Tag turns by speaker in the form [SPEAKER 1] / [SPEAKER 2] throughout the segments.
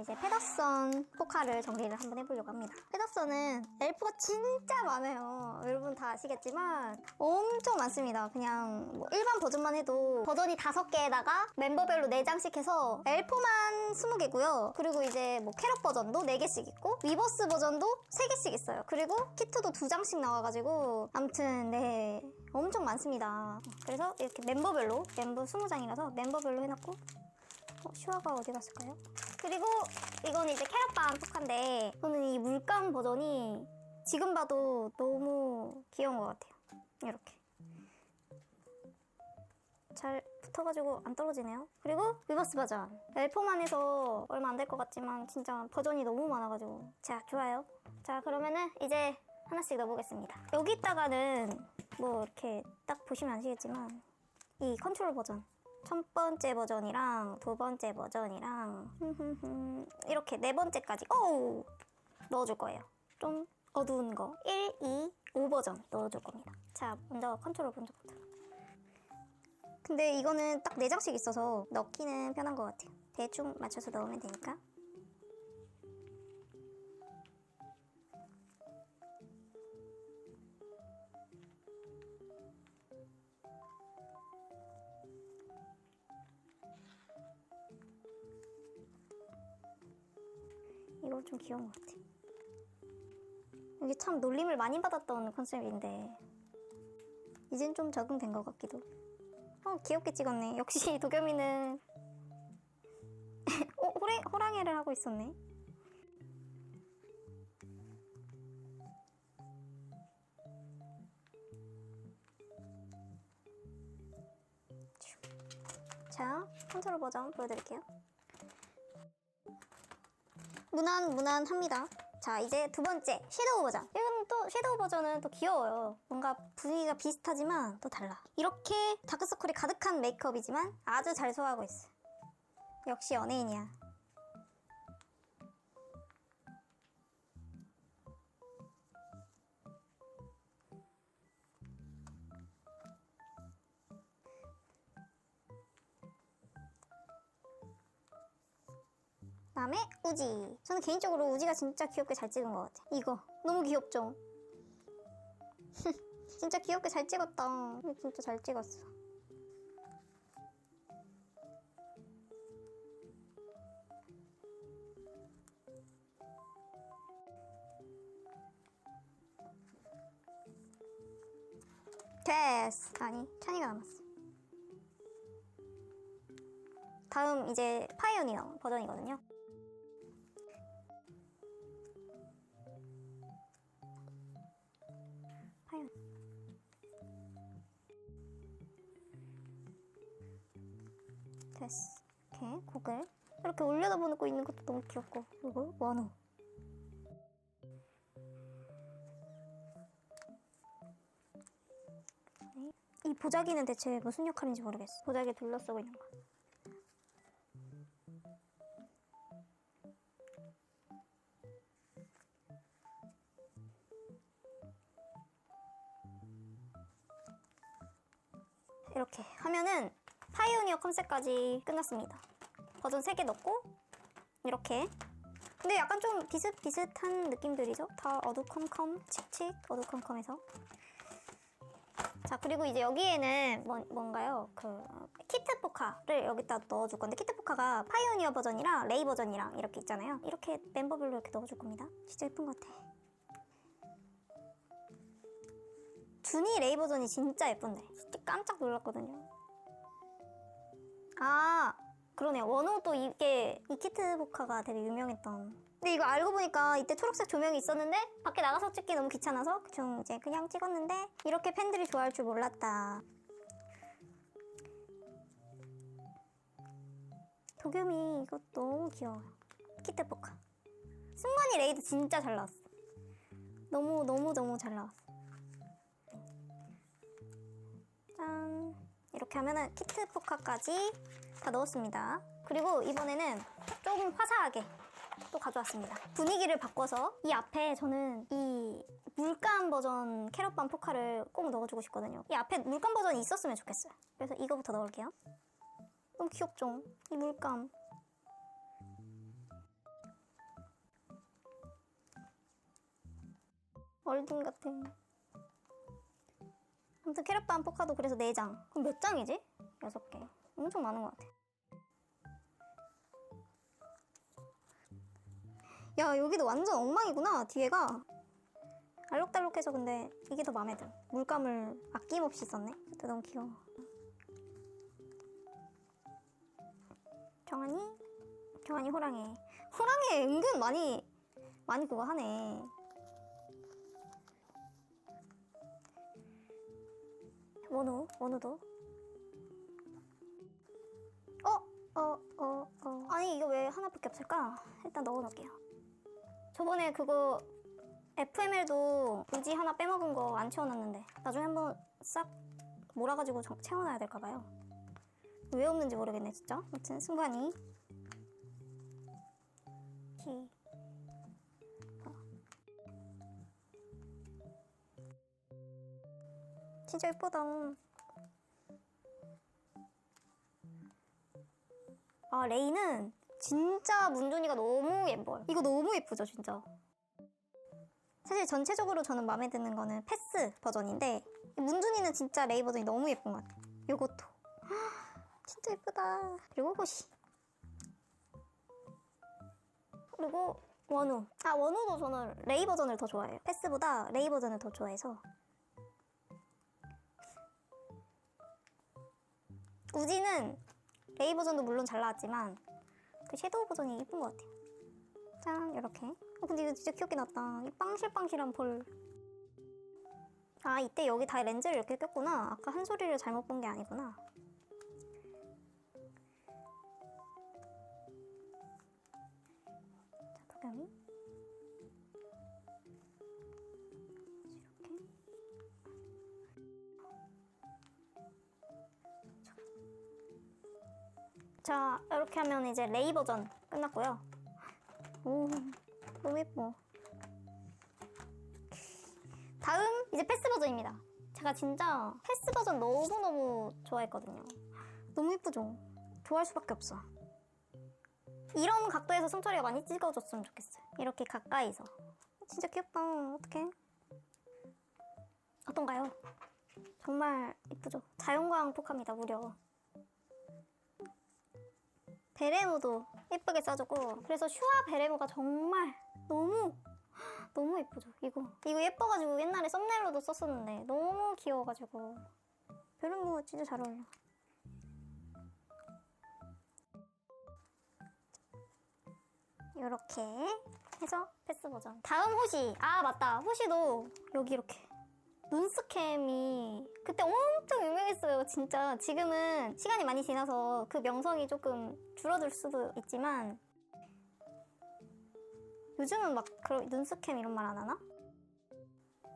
[SPEAKER 1] 이제 페더선 포카를 정리를 한번 해보려고 합니다. 페더선은 엘프가 진짜 많아요. 여러분 다 아시겠지만 엄청 많습니다. 그냥 뭐 일반 버전만 해도 버전이 다섯 개에다가 멤버별로 네장씩 해서 엘프만 20개고요. 그리고 이제 뭐 캐럿 버전도 4개씩 있고 위버스 버전도 3개씩 있어요. 그리고 키트도 2장씩 나와가지고 아무튼 네 엄청 많습니다. 그래서 이렇게 멤버별로 멤버 20장이라서 멤버별로 해놨고 어, 슈아가 어디 갔을까요? 그리고 이건 이제 캐럿반 포카인데 저는 이 물감 버전이 지금 봐도 너무 귀여운 것 같아요. 이렇게 잘 붙어가지고 안 떨어지네요. 그리고 위버스 버전 엘포만 해서 얼마 안 될 것 같지만 진짜 버전이 너무 많아가지고 자 좋아요. 자 그러면은 이제 하나씩 넣어보겠습니다. 여기다가는 뭐 이렇게 딱 보시면 아시겠지만 이 컨트롤 버전 첫 번째 버전이랑 두 번째 버전이랑 이렇게 네 번째까지 오 넣어줄 거예요. 좀 어두운 거 1, 2, 5 버전 넣어줄 겁니다. 자 먼저 컨트롤 먼저 부터. 근데 이거는 딱네 장씩 있어서 넣기는 편한 것 같아요. 대충 맞춰서 넣으면 되니까. 이거 좀 귀여운 것 같아. 이게 참 놀림을 많이 받았던 컨셉인데 이젠 좀 적응된 것 같기도. 어 귀엽게 찍었네. 역시 도겸이는 어 호랑 호랑이를 하고 있었네. 자 컨트롤 버전 보여드릴게요. 무난 무난합니다. 자 이제 두 번째 섀도우 버전. 이건 또 섀도우 버전은 또 귀여워요. 뭔가 분위기가 비슷하지만 또 달라. 이렇게 다크서클이 가득한 메이크업이지만 아주 잘 소화하고 있어. 역시 연예인이야. 다음에 우지. 저는 개인적으로 우지가 진짜 귀엽게 잘 찍은 것 같아. 이거 너무 귀엽죠? 진짜 귀엽게 잘 찍었다. 진짜 잘 찍었어. 됐어. 아니, 찬이가 남았어. 다음 이제 파이오니어 버전이거든요. 귀엽고 원호. 네. 이 보자기는 대체 무슨 역할인지 모르겠어. 보자기 둘러쓰고 있는 거. 이렇게 하면은 파이오니어 컨셉까지 끝났습니다. 버전 3개 넣고 이렇게 근데 약간 좀 비슷비슷한 느낌들이죠? 다 어두컴컴, 칙칙 어두컴컴해서 자 그리고 이제 여기에는 뭐, 뭔가요? 그 키트 포카를 여기다 넣어줄 건데 키트 포카가 파이오니어 버전이랑 레이 버전이랑 이렇게 있잖아요. 이렇게 멤버별로 이렇게 넣어줄 겁니다. 진짜 예쁜 것 같아. 준이 레이 버전이 진짜 예쁜데 진짜 깜짝 놀랐거든요 아 그러네요. 원호도 이게 이 키트 포카가 되게 유명했던. 근데 이거 알고 보니까 이때 초록색 조명이 있었는데 밖에 나가서 찍기 너무 귀찮아서 좀 이제 그냥 찍었는데 이렇게 팬들이 좋아할 줄 몰랐다. 도겸이 이거 너무 귀여워요. 키트 포카 승관이 레이도 진짜 잘 나왔어. 너무 너무 너무 잘 나왔어. 짠 이렇게 하면은 키트 포카까지 다 넣었습니다. 그리고 이번에는 조금 화사하게 또 가져왔습니다. 분위기를 바꿔서 이 앞에 저는 이 물감 버전 캐럿밤 포카를 꼭 넣어주고 싶거든요. 이 앞에 물감 버전이 있었으면 좋겠어요. 그래서 이거부터 넣을게요. 너무 귀엽죠? 이 물감. 얼딘 같아. 아무튼 캐럿반 포카도 그래서 4장. 그럼 몇 장이지? 6개. 엄청 많은 것 같아. 야, 여기도 완전 엉망이구나, 뒤에가. 알록달록해서 근데 이게 더 마음에 들어. 물감을 아낌없이 썼네. 근데 너무 귀여워. 경환이? 경환이 호랑이. 호랑이 은근 많이, 많이 그거 하네. 원우, 원우도. 어, 어, 어, 어. 아니, 이거 왜 하나밖에 없을까? 일단 넣어 놓을게요. 저번에 그거 FML도 의지 하나 빼먹은 거 안 채워놨는데 나중에 한번 싹 몰아가지고 정- 채워놔야 될까 봐요. 왜 없는지 모르겠네, 진짜. 아무튼 승관이. 키. 진짜 예쁘다. 아, 레이는 진짜 문준이가 너무 예뻐요. 이거 너무 예쁘죠, 진짜. 사실 전체적으로 저는 마음에 드는 거는 패스 버전인데 이 문준이는 진짜 레이 버전이 너무 예쁜 것 같아요. 요것도. 헉, 진짜 예쁘다. 그리고 호시. 그리고 원우. 아, 원우도 저는 레이 버전을 더 좋아해요. 패스보다 레이 버전을 더 좋아해서. 우지는 레이 버전도 물론 잘 나왔지만 그 섀도우 버전이 이쁜 것 같아요. 짠 이렇게. 어 근데 이거 진짜 귀엽게 나왔다. 이 빵실빵실한 볼. 아 이때 여기 다 렌즈를 이렇게 꼈구나. 아까 한 소리를 잘못 본 게 아니구나. 자 도겸이. 자, 이렇게 하면 이제 레이 버전 끝났고요. 오, 너무 예뻐. 다음 이제 패스 버전입니다. 제가 진짜 패스 버전 너무너무 좋아했거든요. 너무 예쁘죠? 좋아할 수밖에 없어. 이런 각도에서 승철이가 많이 찍어줬으면 좋겠어요. 이렇게 가까이서. 진짜 귀엽다. 어떡해. 어떤가요? 정말 예쁘죠? 자연광 폭합니다, 무려. 베레모도 예쁘게 써주고 그래서 슈아 베레모가 정말 너무 너무 예쁘죠. 이거 이거 예뻐가지고 옛날에 썸네일로도 썼었는데 너무 귀여워가지고. 베레모가 진짜 잘 어울려. 이렇게 해서 패스 버전. 다음 호시. 아 맞다. 호시도 여기 이렇게 눈스캠이 그때 엄청 유명했어요 진짜. 지금은 시간이 많이 지나서 그 명성이 조금 줄어들 수도 있지만 요즘은 막 그런 눈스캠 이런 말 안 하나?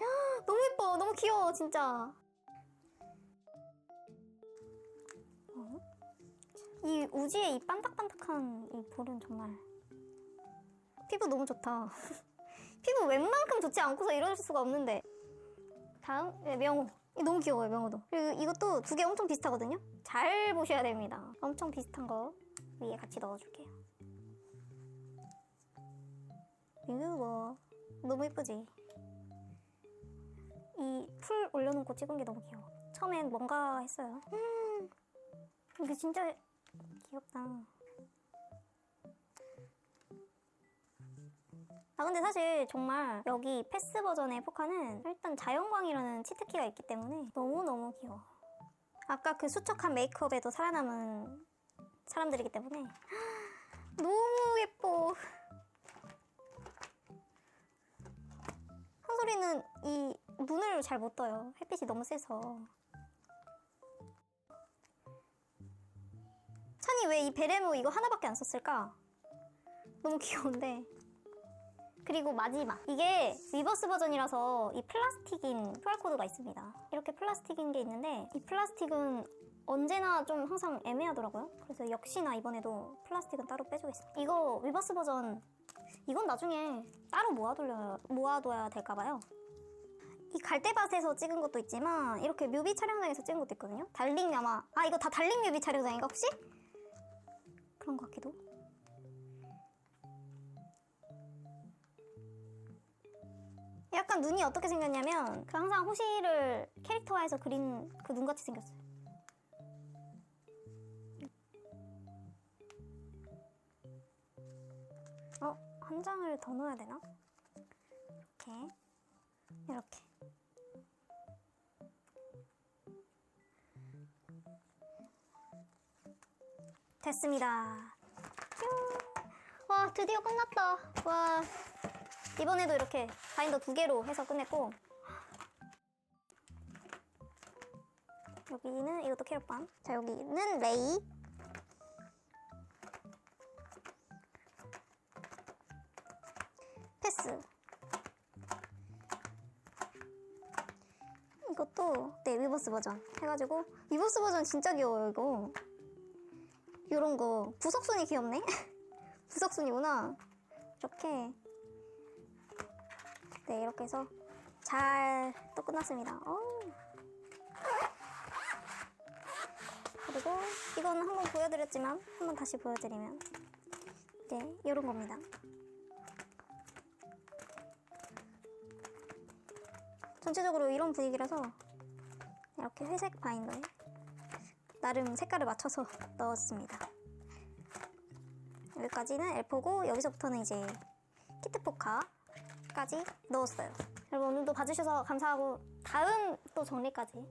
[SPEAKER 1] 헉, 너무 예뻐. 너무 귀여워 진짜. 어? 이 우지의 이 반딱반딱한 이 볼은 정말 피부 너무 좋다. 피부 웬만큼 좋지 않고서 이럴 수가 없는데 다음? 네, 명호. 이 너무 귀여워요 명호도. 그리고 이것도 두 개 엄청 비슷하거든요? 잘 보셔야 됩니다. 엄청 비슷한 거. 위에 같이 넣어줄게요. 이거 뭐 너무 예쁘지? 이 풀 올려놓고 찍은 게 너무 귀여워. 처음엔 뭔가 했어요. 음 이게 진짜 귀엽다 아 근데 사실 정말 여기 패스 버전의 포카는 일단 자연광이라는 치트키가 있기 때문에 너무너무 귀여워. 아까 그 수척한 메이크업에도 살아남은 사람들이기 때문에. 너무 예뻐. 한소리는 이 눈을 잘 못 떠요. 햇빛이 너무 세서. 찬이 왜 이 베레모 이거 하나밖에 안 썼을까? 너무 귀여운데 그리고 마지막. 이게 리버스 버전이라서 이 플라스틱인 QR코드가 있습니다. 이렇게 플라스틱인 게 있는데 이 플라스틱은 언제나 좀 항상 애매하더라고요. 그래서 역시나 이번에도 플라스틱은 따로 빼주겠습니다. 이거 리버스 버전 이건 나중에 따로 모아둘려, 모아둬야 될까봐요. 이 갈대밭에서 찍은 것도 있지만 이렇게 뮤비 촬영장에서 찍은 것도 있거든요. 달링 아마. 아 이거 다 달링 뮤비 촬영장인가 혹시? 그런 것 같기도 약간 눈이 어떻게 생겼냐면 그 항상 호시를 캐릭터화해서 그린 그 눈같이 생겼어요. 어? 한 장을 더 넣어야 되나? 이렇게 이렇게 됐습니다. 뀨. 와 드디어 끝났다. 와 이번에도 이렇게 바인더 두 개로 해서 끝냈고 여기는 이것도 캐럿반 자 여기는 레이. 패스. 이것도 네 위버스 버전 해가지고 위버스 버전 진짜 귀여워요 이거. 요런 거 부석순이 귀엽네? 부석순이구나. 이렇게 네 이렇게 해서 잘 또 끝났습니다. 어우. 그리고 이건 한번 보여드렸지만 한번 다시 보여드리면 네 이런 겁니다. 전체적으로 이런 분위기라서 이렇게 회색 바인더에 나름 색깔을 맞춰서 넣었습니다. 여기까지는 엘포고 여기서부터는 이제 키트포카 까지 넣었어요. 여러분 오늘도 봐주셔서 감사하고 다음 또 정리까지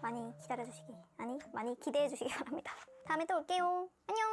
[SPEAKER 1] 많이 기다려주시기 아니 많이 기대해주시기 바랍니다. 다음에 또 올게요. 안녕.